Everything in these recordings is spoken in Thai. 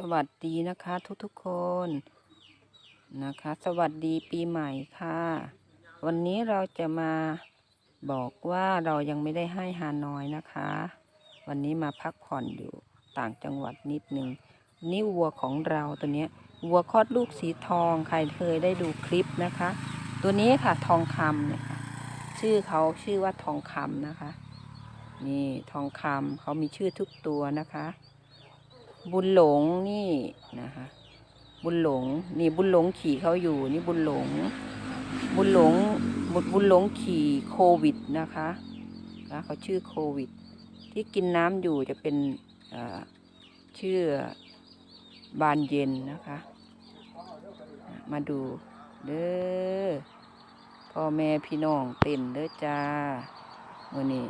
สวัสดีนะคะทุกๆคนนะคะ สวัสดีปีใหม่ค่ะ วันนี้เราจะมาบอกว่าเรายังไม่ได้ให้ฮานอยนะคะ วันนี้มาพักผ่อนอยู่ต่างจังหวัดนิดนึงนี่วัวของเราตัวนี้วัวคลอดลูกสีทองใครเคยได้ดูคลิปนะคะ ตัวนี้ค่ะทองคำเนี่ยค่ะชื่อเขาชื่อว่าทองคำนะคะ นี่ทองคำเขามีชื่อทุกตัวนะคะ บุญหลงนี่นะคะ บุญหลงนี่บุญหลงขี่เขาอยู่นี่บุญหลง บุญหลงบุญบุญหลงขี่โควิดนะคะนะเขาชื่อโควิด ที่กินน้ำอยู่จะเป็นเชื่อบานเย็นนะคะ มาดูเด้อพ่อแม่พี่น้องเต้นเด้อจ้ามือนี้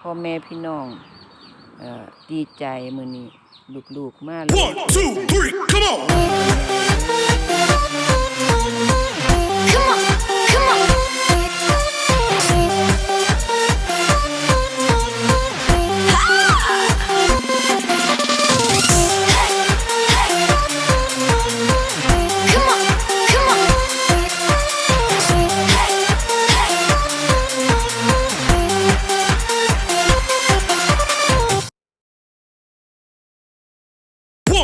พ่อแม่พี่น้องออดีใจมือนี้ ลูกๆมาเลย One, two, three, come on!